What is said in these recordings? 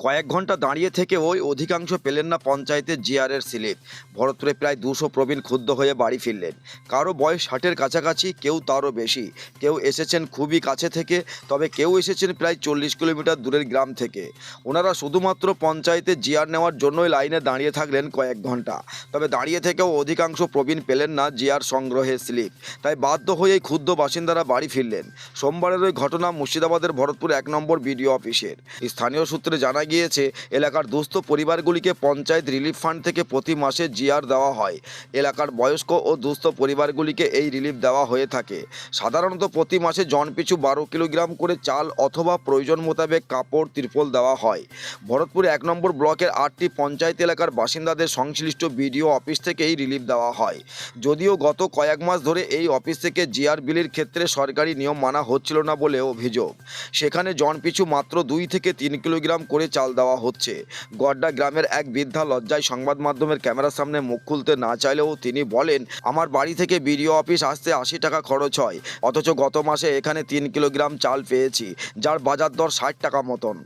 কয়েক ঘণ্টা দাঁড়িয়ে থেকে ওই অধিকাংশ পেলেন না পঞ্চায়েতের জিআরের স্লিপ। ভরতপুরে প্রায় দুশো প্রবীণ ক্ষুব্ধ হয়ে বাড়ি ফিরলেন। কারও বয়স ষাটের কাছাকাছি, কেউ তারও বেশি। কেউ এসেছেন খুবই কাছে থেকে, তবে কেউ এসেছেন প্রায় চল্লিশ কিলোমিটার দূরের গ্রাম থেকে। ওনারা শুধুমাত্র পঞ্চায়েতের জিআর নেওয়ার জন্যই লাইনে দাঁড়িয়ে থাকলেন কয়েক ঘণ্টা। তবে দাঁড়িয়ে থেকেও অধিকাংশ প্রবীণ পেলেন না জিআর সংগ্রহের স্লিপ। তাই বাধ্য হয়েই ক্ষুদ্র বাসিন্দারা বাড়ি ফিরলেন। সোমবারের ওই ঘটনা মুর্শিদাবাদের ভরতপুর এক নম্বর বিডিও অফিসের। স্থানীয় সূত্রে জানা গিয়েছে, এলাকার দুস্থ পরিবারগুলিকে পঞ্চায়েত রিলিফ ফান্ড থেকে প্রতি মাসে জিআর দেওয়া হয়। এলাকার বয়স্ক ও দুস্থ পরিবারগুলিকে এই রিলিফ দেওয়া হয়ে থাকে। সাধারণত প্রতি মাসে জনপিছু বারো কিলোগ্রাম করে চাল অথবা প্রয়োজন মোতাবেক কাপড়, ত্রিপল দেওয়া হয়। ভরতপুর এক নম্বর ব্লকের আটটি পঞ্চায়েত এলাকার বাসিন্দাদের সংশ্লিষ্ট বিডিও অফিস থেকে এই রিলিফ দেওয়া হয়। যদিও গত কয়েক মাস ধরে এই অফিস থেকে জিআর বিলির ক্ষেত্রে সরকারি নিয়ম মানা হচ্ছিল না বলে অভিযোগ। সেখানে জনপিছু মাত্র দুই থেকে তিন কিলোগ্রাম করে চাল দেওয়া হচ্ছে। গড্ডা গ্রামের এক বৃদ্ধা লজ্জায় সংবাদ মাধ্যমের ক্যামেরার সামনে মুখ খুলতে না চাইলেও তিনি বলেন, আমার বাড়ি থেকে বিডিও অফিস আসতে আশি টাকা খরচ হয়। অথচ গত মাসে এখানে তিন কিলোগ্রাম চাল পেয়েছি, যার বাজার দর ষাট টাকা মতন।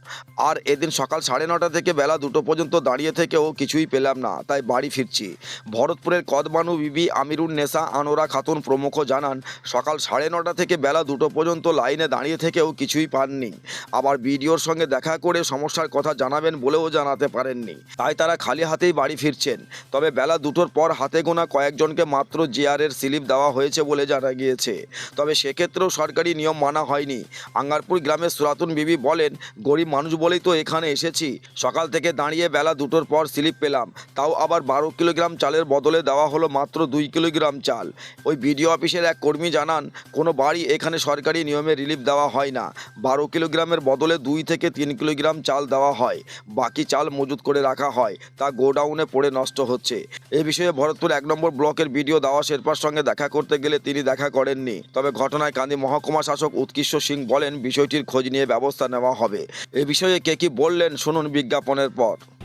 আর এদিন সকাল সাড়ে নটা থেকে বেলা দুটো পর্যন্ত দাঁড়িয়ে থেকেও কিছুই পেলাম না, তাই বাড়ি ফিরছি। ভরতপুরের কদবানু বিবি আমিরুন নেসা, আনোরা খাতুন প্রমুখ জানান, সকাল সাড়ে নটা থেকে বেলা দুটো পর্যন্ত লাইনে দাঁড়িয়ে থেকেও কিছুই পাননি। আবার বিডিওর সঙ্গে দেখা করে সমস্যার কথা জানাবেন বলেও জানাতে পারেননি। তাই তারা খালি হাতেই বাড়ি ফিরছেন। তবে বেলা দুটোর পর হাতে গোনা কয়েকজনকে মাত্র জিআরের স্লিপ দেওয়া হয়েছে বলে জানা গিয়েছে। তবে সেক্ষেত্রেও সরকারি নিয়ম মানা হয়নি। আঙ্গারপুর গ্রামের সুরাতুন বিবি বলেন, গরিব মানুষ বলেই তো এখানে এসেছি। সকাল থেকে দাঁড়িয়ে বেলা দুটোর পর স্লিপ পেলাম। তাও আবার বারো কিলোগ্রাম চালের বদলে দেওয়া হলো মাত্র দুই কিলোগ্রাম চাল। ওই বিডিও অফিসের এক কর্মী জানান, কোনো বাড়ি এখানে সরকারি নিয়মে রিলিফ দেওয়া হয় না। বারো কিলোগ্রামের বদলে দুই থেকে তিন কিলোগ্রাম চাল দেওয়া হয়। বাকি চাল মজুত করে রাখা হয়, তা গোডাউনে পড়ে নষ্ট হচ্ছে। এ বিষয়ে ভরতপুর এক নম্বর ব্লকের ভিডিও দেওয়া শেরপার সঙ্গে দেখা করতে গেলে তিনি দেখা করেননি। তবে ঘটনায় কান্দি মহকুমা শাসক উৎকৃষ্ট সিং বলেন, বিষয়টির খোঁজ নিয়ে ব্যবস্থা নেওয়া হবে। এ বিষয়ে কে কি বললেন, শুনুন বিজ্ঞাপনের পর।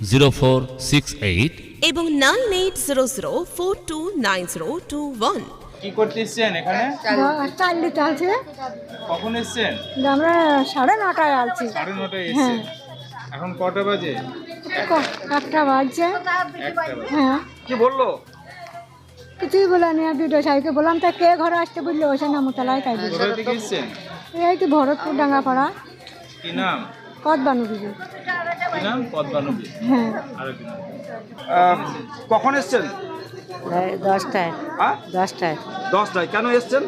zero four six eight এবং nine eight zero zero four two nine zero two one কি করতে এসছেন এখানে? চাল আছে কখন এসছেন? আমরা সাড়ে নটায় আছি। সাড়ে নটায় এসছেন। এখন কটা বাজে? একটা বাজছে। হ্যাঁ। কি বলল? কিছুই বলেনি আর ভিডিও সাহেবকে বললাম তা কে ঘরে আসতে বলল? ওসে নামতলায় তাই এসছেন? এই তো ভরতপুর ডাঙ্গাপাড়া। কি নাম? হ্যাঁ। আর কি নাম? কখন এসছেন? দশটায়। হ্যাঁ? দশটায়। দশটায়। কেন এসছেন?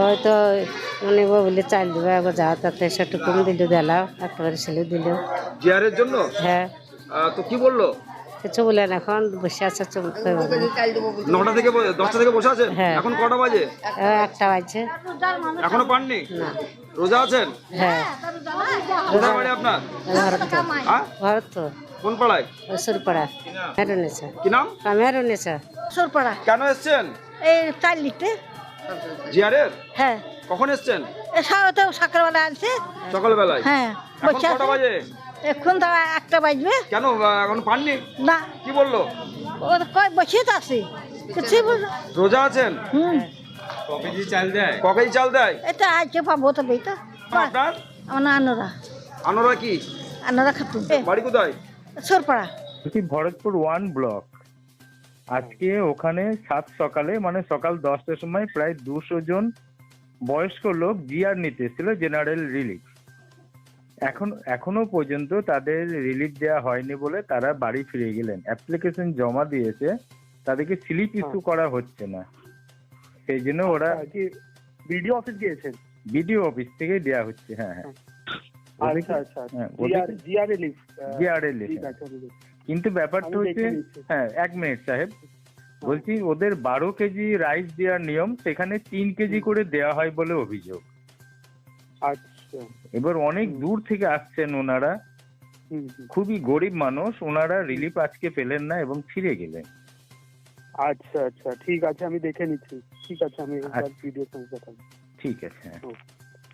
ওই তো নেব বলে চাল দেবে একবার যা তাতে সেটুকু দিল দিলাম একবারে ছিল দিল। জন্য? হ্যাঁ। তো কি বলল? কিছু বলেন এখন বসে আছে নটা থেকে দশটা থেকে বসে আছেন হ্যাঁ। এখন কটা বাজে? একটা বাজছে। এখনও পাননি? না। রোজা আছেন? হ্যাঁ। কোথায় বাড়ি আপনার? ভরত তো। হ্যাঁ? কোন পাড়ায়? সুরপাড়া কি নাম? মেরো সুরপাড়া কেন এসছেন? এই চাল দিতে জিআরের হ্যাঁ। কখন এসছেন? এ সারা তো সকালবেলা আনছে। সকালবেলায়? হ্যাঁ। কটা বাজে? এখন তো একটা বাজবে। কেন এখন পাননি? না। কি বলল? ও তো কয় বসে তো আছে। কিছুই বলল রোজা আছেন? হুম। ক কেজি চাল দেয়? ক কেজি চাল দেয়? এটা আজকে পাবো তো তো আপনার? আমার আনোরা। আনোরা কি? আনোরা খাতুন। বাড়ি কোথায়? সুরপাড়া। Bharatpur one block. আজকে ওখানে সাত সকালে মানে সকাল দশটার সময় প্রায় দুশো জন বয়স্ক লোক জিআর নিতে এসেছিল জেনারেল রিলিফ এখন এখনও পর্যন্ত তাদের রিলিফ দেওয়া হয়নি বলে তারা বাড়ি ফিরে গেলেন। অ্যাপ্লিকেশন জমা দিয়েছে তাদেরকে স্লিপ ইস্যু করা হচ্ছে না। সেই জন্য ওরা কি বিডিও অফিস গিয়েছেন? বিডিও অফিস থেকে দেওয়া হচ্ছে হ্যাঁ হ্যাঁ। আচ্ছা আচ্ছা। কিন্তু ব্যাপারটা হচ্ছে হ্যাঁ এক মিনিট সাহেব। বলছি ওদের বারো কেজি রাইস দেওয়ার নিয়ম সেখানে তিন কেজি করে দেওয়া হয় বলে অভিযোগ। আচ্ছা। এবার অনেক দূর থেকে আসছেন ওনারা। খুবই গরিব মানুষ ওনারা রিলিফ আজকে পেলেন না এবং ফিরে গেলেন। আচ্ছা আচ্ছা ঠিক আছে আমি দেখে নিচ্ছি। ঠিক আছে আমি আচ্ছা। ভিডিও ঠিক আছে হ্যাঁ।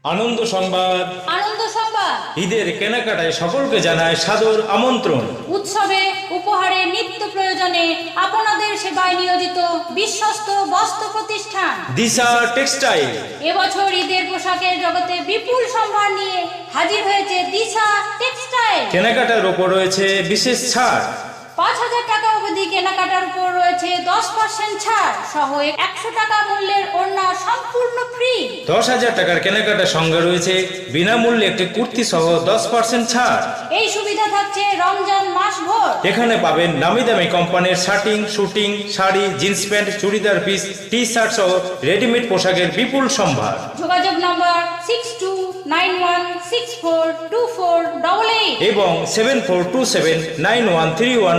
আনন্দ সংবাদ। আনন্দ সংবাদ। ঈদের কেনাকাটায় সকলকে জানায় সাদর আমন্ত্রণ। উৎসবে উপহারে নিত্য প্রয়োজনে আপনাদের সেবায় নিয়োজিত বিশ্বস্ত বস্ত্র প্রতিষ্ঠান। দিশা টেক্সটাইল। এবছর ঈদের পোশাকের জগতে বিপুল সম্ভার নিয়ে হাজির হয়েছে দিশা টেক্সটাইল। কেনাকাটার ওপর রয়েছে বিশেষ ছাড়। পাঁচ হাজার টাকা অবধি কেনাকাটার উপর রয়েছে দশ পার্সেন্ট ছাড় সহ একশো টাকা মূল্যের ওড়না সম্পূর্ণ ফ্রি দশ হাজার টাকার কেনাকাটার সঙ্গে রয়েছে বিনামূল্যে একটি কুর্তি সহ দশ পার্সেন্ট ছাড়। এই সুবিধা থাকছে রমজান মাস ভোর এখানে পাবেন নামি দামি কোম্পানির shirting suiting sari jeans pant churidar piece T shirt সহ রেডিমেড পোশাকের বিপুল সম্ভার। যোগাযোগ নম্বর six two nine one six four two four double eight এবং seven four two seven nine one three one